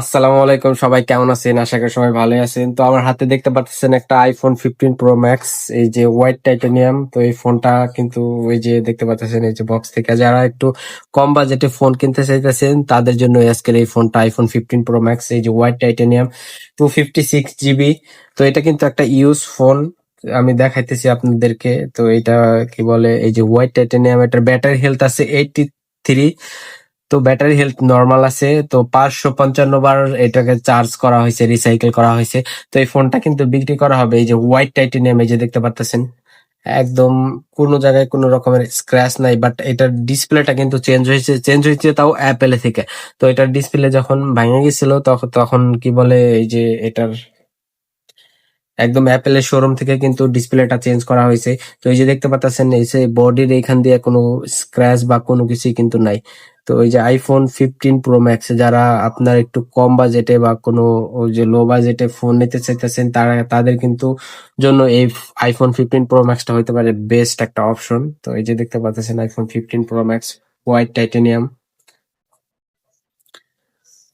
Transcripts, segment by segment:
আসসালামু আলাইকুম, সবাই কেমন আছেন? আশা করি সবাই ভালোই আছেন। তো আমার হাতে দেখতে পাচ্ছেন একটা আইফোন ফিফটিন প্রো ম্যাক্স এই যে হোয়াইট টাইটানিয়াম তো এই ফোনটা কিন্তু ওই যে দেখতে পাচ্ছেন, এই যে বক্স থেকে। যারা একটু কম বাজেটে ফোন কিনতে চাইতেছেন, তাদের জন্য আজকের এই ফোনটা আইফোন ফিফটিন প্রো ম্যাক্স এই যে white titanium two fifty six GB তো এটা কিন্তু একটা ইউজ ফোন আমি দেখাইতেছি আপনাদেরকে। তো এটা কি বলে, এই যে হোয়াইট টাইটানিয়াম এটার ব্যাটারি হেলথ আছে এইটটি থ্রি তো ব্যাটারি হেলথ নর্মাল আছে, তো পাঁচশো পঞ্চান্ন বার এটাকে চার্জ করা হয়েছে রিসাইকেল করা হয়েছে। তো এই ফোনটা কিন্তু বিক্রি করা হবে, এই যে হোয়াইট টাইটেনিয়াম এই যে দেখতে পাচ্ছেন একদম কোনো জায়গায় কোনো রকমের স্ক্র্যাচ নাই বাট এটার ডিসপ্লেটা কিন্তু চেঞ্জ হয়েছে চেঞ্জ হয়েছে তাও অ্যাপেল থেকে। তো এটার ডিসপ্লে যখন ভাঙে গেছিল তখন তখন কি বলে, এই যে এটার একদম অ্যাপেলের শোরুম থেকে কিন্তু ডিসপ্লেটা চেঞ্জ করা হয়েছে। তো এই যে দেখতে পাচ্ছেন, এই যে বডির এইখান দিয়ে কোনো স্ক্র্যাচ বা কোনো কিছুই কিন্তু নাই। তো এই যে আইফোন ফিফটিন প্রো ম্যাক্স যারা আপনার একটু কম বাজেটে বা কোনো ওই যে লো বাজেটে ফোন নিতে চাইতেছেন, তারা, তাদের কিন্তু জন্য এই আইফোন ফিফটিন প্রো ম্যাক্সটা হতে পারে বেস্ট একটা অপশন তো এই যে দেখতে পাচ্ছেন iPhone fifteen pro max white titanium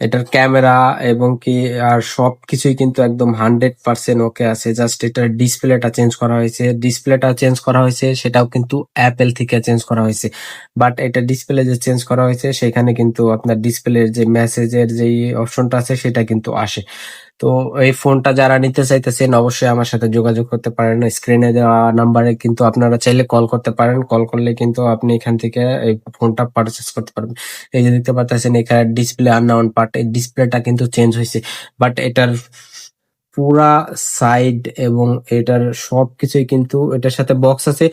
এটার ক্যামেরা এবং কি, আর সব কিছুই কিন্তু একদম হান্ড্রেড পার্সেন্ট ওকে আছে। জাস্ট এটার ডিসপ্লেটা চেঞ্জ করা হয়েছে। ডিসপ্লেটা চেঞ্জ করা হয়েছে, সেটাও কিন্তু অ্যাপেল থেকে চেঞ্জ করা হয়েছে। বাট এটা ডিসপ্লে যে চেঞ্জ করা হয়েছে, সেখানে কিন্তু আপনার ডিসপ্লের যে মেসেজের যে অপশনটা আছে, সেটা কিন্তু আসে। তো এই ফোনটা যারা নিতে চাইতেছেন, অবশ্যই আমার সাথে যোগাযোগ করতে পারেন। স্ক্রিনে দেওয়া নাম্বারে কিন্তু আপনারা চাইলে কল করতে পারেন। কল করলে কিন্তু আপনি এখান থেকে এই ফোনটা পারচেস করতে পারবেন। এই যে দেখতে পাচ্ছেন, এখানে ডিসপ্লে আননাউন পার্ট এই ডিসপ্লেটা কিন্তু চেঞ্জ হয়েছে। বাট এটার পুরা সাইড এবং এটার সবকিছুই কিন্তু এটার সাথে বক্স আছে।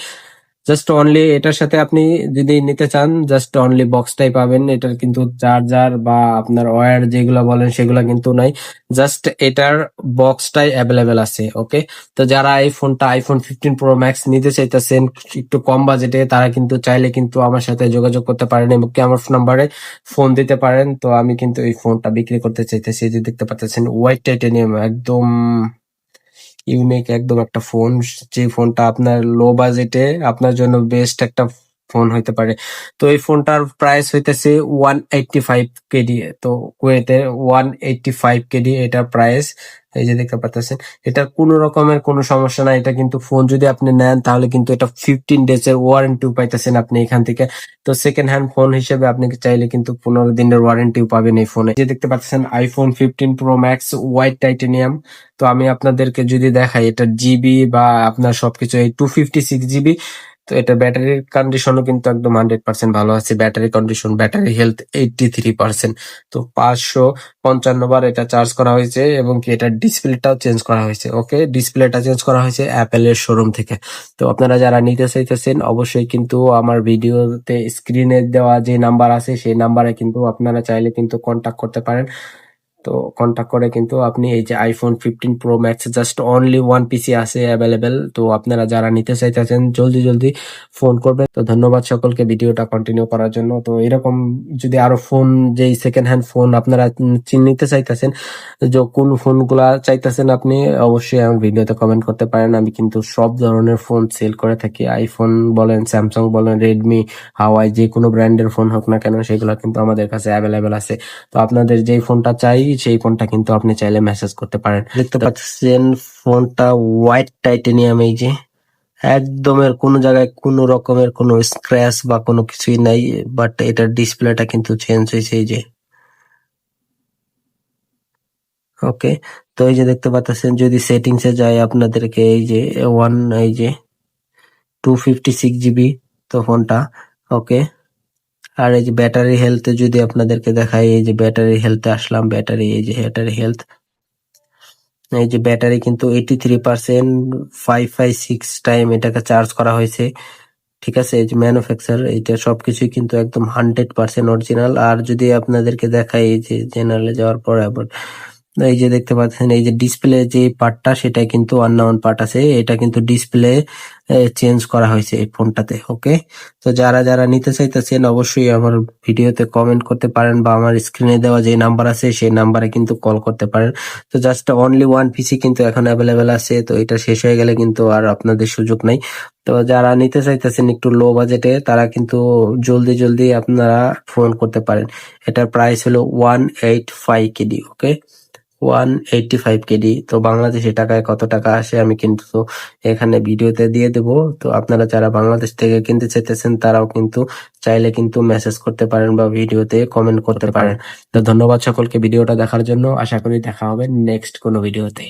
জাস্ট অনলি এটার সাথে আপনি যদি নিতে চান জাস্ট অনলি বক্সটাই পাবেন। এটার কিন্তু চার্জার বা আপনার ওয়্যার যেগুলো বলেন সেগুলো কিন্তু নাই। জাস্ট এটার বক্সটাই অ্যাভেলেবেল আছে ওকে তো যারা এই ফোনটা আইফোন ফিফটিন প্রো ম্যাক্স নিতে চাইতেছেন, একটু কম বাজেটে তারা কিন্তু চাইলে কিন্তু আমার সাথে যোগাযোগ করতে পারেন এবং কি আমার নাম্বারে ফোন দিতে পারেন। তো আমি কিন্তু এই ফোনটা বিক্রি করতে চাইতেছি। এই যে দেখতে পাচ্ছেন হোয়াইট টাইটেনিয়াম একদম ইউনিক একদম একটা ফোন যে ফোনটা আপনার লো বাজেটে আপনার জন্য বেস্ট একটা ফোন হইতে পারে। তো এই ফোনটার প্রাইস হইতেছে ওয়ান এইটটি ফাইভ কেডি তো কুয়েতে ওয়ান এইটটি ফাইভ কেডি এটার প্রাইস এই যে দেখতে পাচ্ছেন এটা কোনো রকমের কোনো সমস্যা নাই এটা কিন্তু ফোন যদি আপনি নেন, তাহলে কিন্তু এটা ফিফটিন ডেজ এর ওয়ারেন্টিও পাইতেছেন আপনি এখান থেকে। তো সেকেন্ড হ্যান্ড ফোন হিসেবে আপনি চাইলে কিন্তু পনেরো দিনের ওয়ারেন্টিও পাবেন এই ফোনে যে দেখতে পাচ্ছেন iPhone fifteen pro max white titanium তো আমি আপনাদেরকে যদি দেখাই, এটা জিবি বা আপনার সবকিছু, এই টু ফিফটি সিক্স জিবি তো এটা ব্যাটারির কন্ডিশনও কিন্তু একদম হান্ড্রেড পার্সেন্ট ভালো আছে। Battery condition battery health eighty three percent তো পাঁচশো পঞ্চান্ন বার এটা চার্জ করা হয়েছে এবং কি এটা ডিসপ্লেটাও চেঞ্জ করা হয়েছে ওকে ডিসপ্লেটা চেঞ্জ করা হয়েছে অ্যাপেলের শোরুম থেকে। তো আপনারা যারা নিতে চাইতেছেন, অবশ্যই কিন্তু আমার ভিডিওতে স্ক্রিনে দেওয়া যে নাম্বার আছে, সেই নাম্বারে কিন্তু আপনারা চাইলে কিন্তু কন্ট্যাক্ট করতে পারেন। তো কন্ট্যাক্ট করে কিন্তু আপনি এই যে iPhone fifteen pro max just only one PC আছে অ্যাভেলেবেল তো আপনারা যারা নিতে চাইতেছেন, জলদি জলদি ফোন করবেন। তো ধন্যবাদ সকলকে ভিডিওটা কন্টিনিউ করার জন্য। তো এরকম যদি আরও ফোন যেই সেকেন্ড হ্যান্ড ফোন আপনারা নিতে চাইতেছেন, যে কোন ফোনগুলা চাইতেছেন আপনি, অবশ্যই আমার ভিডিওতে কমেন্ট করতে পারেন। আমি কিন্তু সব ধরনের ফোন সেল করে থাকি। আইফোন বলেন স্যামসাং বলেন রেডমি হাওয়াই যে কোনো ব্র্যান্ডের ফোন হোক না কেন, সেগুলো কিন্তু আমাদের কাছে অ্যাভেলেবেল আছে। তো আপনাদের যেই ফোনটা চাই সেই ফোনটা কিন্তু আপনি চাইলে মেসেজ করতে পারেন। দেখতে পাচ্ছেন ফোনটা হোয়াইট টাইটেনিয়াম এই যে। একদমের কোনো জায়গায় কোনো রকমের কোনো স্ক্র্যাচ বা কোনো কিছুই নাই বাট এটার ডিসপ্লেটা কিন্তু চেঞ্জ হয়েছে এই যে। ওকে তো এই যে দেখতে পাচ্ছেন যদি সেটিংস এ যায় আপনাদেরকে এই যে ওয়ান এই যে টু ফিফটি সিক্স জিবি তো ফোনটা ওকে আর এই যে ব্যাটারি হেলথে যদি আপনাদেরকে দেখাই, এই যে ব্যাটারি হেলথে আসলাম ব্যাটারি এই যে ব্যাটারি হেলথ এই যে ব্যাটারি কিন্তু eighty three percent five five six time এটাকে চার্জ করা হয়েছে, ঠিক আছে? এই যে ম্যানুফ্যাকচার এইটা সবকিছুই কিন্তু একদম হান্ড্রেড পার্সেন্ট অরিজিনাল আর যদি আপনাদেরকে দেখাই, এই যে জেনারেলে যাওয়ার পর আবার এই যে দেখতে পাচ্ছেন, এই যে ডিসপ্লে যে পার্টটা সেটা কিন্তু আননাউন পার্ট আছে। এটা কিন্তু ডিসপ্লে চেঞ্জ করা হয়েছে এই ফোনটাতে ওকে তো যারা যারা নিতে চাইতেছেন, অবশ্যই আমার ভিডিওতে কমেন্ট করতে পারেন বা আমার স্ক্রিনে দেওয়া যে নাম্বার আছে, সেই নাম্বারে কিন্তু কল করতে পারেন। তো জাস্ট অনলি ওয়ান পিসি কিন্তু এখন অ্যাভেলেবেল আছে, তো এটা শেষ হয়ে গেলে কিন্তু আর আপনাদের সুযোগ নাই। তো যারা নিতে চাইতেছেন একটু লো বাজেটে তারা কিন্তু জলদি জলদি আপনারা ফোন করতে পারেন। এটার প্রাইস হলো one eight five KD okay one eighty five KD তো বাংলাদেশি টাকায় কত টাকা আসে আমি কিন্তু এখানে ভিডিওতে দিয়ে দেবো। তো আপনারা যারা বাংলাদেশ থেকে কিনতে চেতেছেন তারাও কিন্তু চাইলে কিন্তু মেসেজ করতে পারেন বা ভিডিওতে কমেন্ট করতে পারেন। তো ধন্যবাদ সকলকে ভিডিওটা দেখার জন্য। আশা করি দেখা হবে নেক্সট কোনো ভিডিওতে।